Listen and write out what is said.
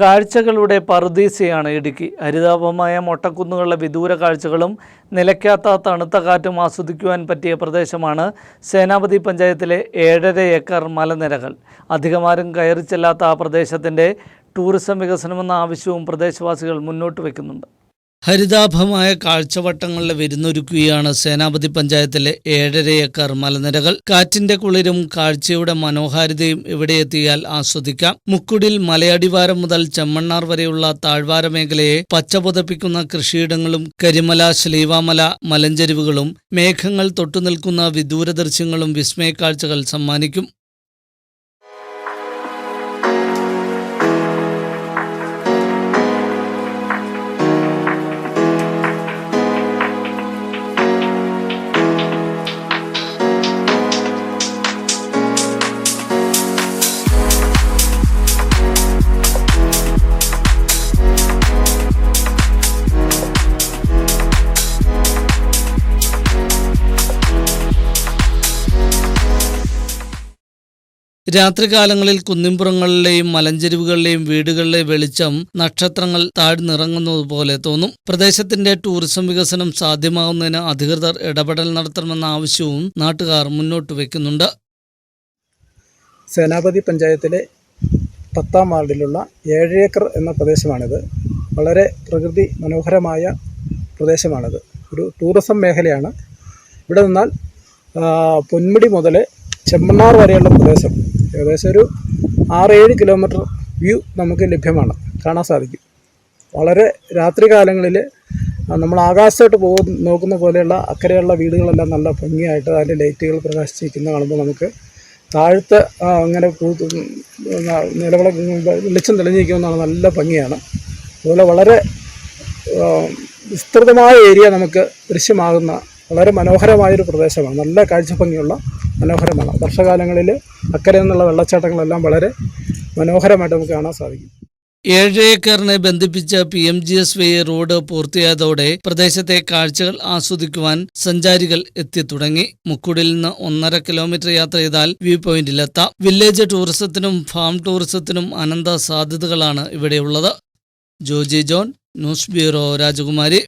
കാഴ്ചകളുടെ പറുദീസയാണ് ഇടുക്കി. ഹരിതാപമായ മൊട്ടക്കുന്നുകളുടെ വിദൂര കാഴ്ചകളും നിലയ്ക്കാത്ത തണുത്ത കാറ്റും ആസ്വദിക്കുവാൻ പറ്റിയ പ്രദേശമാണ് സേനാപതി പഞ്ചായത്തിലെ ഏഴര ഏക്കർ മലനിരകൾ. അധികമാരും കയറി ചെല്ലാത്ത ആ പ്രദേശത്തിന്റെ ടൂറിസം വികസനമെന്ന ആവശ്യവും പ്രദേശവാസികൾ മുന്നോട്ട് വയ്ക്കുന്നുണ്ട്. ഹരിതാഭമായ കാഴ്ചവട്ടങ്ങളിലെ വിരുന്നൊരുക്കുകയാണ് സേനാപതി പഞ്ചായത്തിലെ ഏഴര ഏക്കർ മലനിരകൾ. കാറ്റിന്റെ കുളിരും കാഴ്ചയുടെ മനോഹാരിതയും ഇവിടെ എത്തിയാൽ ആസ്വദിക്കാം. മുക്കുടിൽ മലയടിവാരം മുതൽ ചെമ്മണ്ണാർ വരെയുള്ള താഴ്വാര മേഖലയെ പച്ചപുതപ്പിക്കുന്ന കൃഷിയിടങ്ങളും കരിമല ശ്ലീവാമല മലഞ്ചെരിവുകളും മേഘങ്ങൾ തൊട്ടുനിൽക്കുന്ന വിദൂര ദൃശ്യങ്ങളും വിസ്മയക്കാഴ്ചകൾ സമ്മാനിക്കും. രാത്രികാലങ്ങളിൽ കുന്നിൻപുറങ്ങളിലെയും മലഞ്ചെരിവുകളിലെയും വീടുകളിലെ വെളിച്ചം നക്ഷത്രങ്ങൾ താഴ്ന്നിറങ്ങുന്നതുപോലെ തോന്നും. പ്രദേശത്തിന്റെ ടൂറിസം വികസനം സാധ്യമാകുന്നതിന് അധികൃതർ ഇടപെടൽ നടത്തണമെന്ന ആവശ്യവും നാട്ടുകാർ മുന്നോട്ട് വയ്ക്കുന്നുണ്ട്. സേനാപതി പഞ്ചായത്തിലെ പത്താം വാർഡിലുള്ള ഏഴ് ഏക്കർ എന്ന പ്രദേശമാണിത്. വളരെ പ്രകൃതി മനോഹരമായ പ്രദേശമാണിത്. ഒരു ടൂറിസം മേഖലയാണ്. ഇവിടെ നിന്നാൽ പൊന്മുടി മുതൽ ചെമ്മണ്ണാർ വരെയുള്ള പ്രദേശം ഏകദേശം ഒരു ആറേഴ് കിലോമീറ്റർ വ്യൂ നമുക്ക് ലഭ്യമാണ്. കാണാൻ സാധിക്കും. വളരെ രാത്രി കാലങ്ങളിൽ നമ്മൾ ആകാശത്തോട്ട് പോകുന്ന നോക്കുന്ന പോലെയുള്ള അക്കരെയുള്ള വീടുകളെല്ലാം നല്ല ഭംഗിയായിട്ട് അതിന്റെ ലൈറ്റുകൾ പ്രകാശിച്ചിരിക്കുന്ന കാണുമ്പോൾ നമുക്ക് താഴത്തെ അങ്ങനെ പൂ- നിലവിള വെളിച്ചം തെളിഞ്ഞിരിക്കുന്നതാണ് നല്ല ഭംഗിയാണ്. അതുപോലെ വളരെ വിസ്തൃതമായ ഏരിയ നമുക്ക് ദൃശ്യമാകുന്ന വളരെ മനോഹരമായൊരു പ്രദേശമാണ്. നല്ല കാഴ്ച ഭംഗിയുള്ള മനോഹരമാണ്. വർഷകാലങ്ങളിൽ അക്കരെ നിന്നുള്ള വെള്ളച്ചാട്ടങ്ങളെല്ലാം വളരെ മനോഹരമായിട്ട് നമുക്ക് കാണാൻ സാധിക്കും. ഏഴേക്കറിനെ ബന്ധിപ്പിച്ച P M G S Y road പൂർത്തിയായതോടെ പ്രദേശത്തെ കാഴ്ചകൾ ആസ്വദിക്കുവാൻ സഞ്ചാരികൾ എത്തിത്തുടങ്ങി. മുക്കുടിൽ നിന്ന് ഒന്നര കിലോമീറ്റർ യാത്ര ചെയ്താൽ വ്യൂ പോയിന്റിലെത്താം. വില്ലേജ് ടൂറിസത്തിനും ഫാം ടൂറിസത്തിനും അനന്ത സാധ്യതകളാണ് ഇവിടെയുള്ളത്. ജോജി ജോൺ ന്യൂസ് ബ്യൂറോ രാജകുമാരി.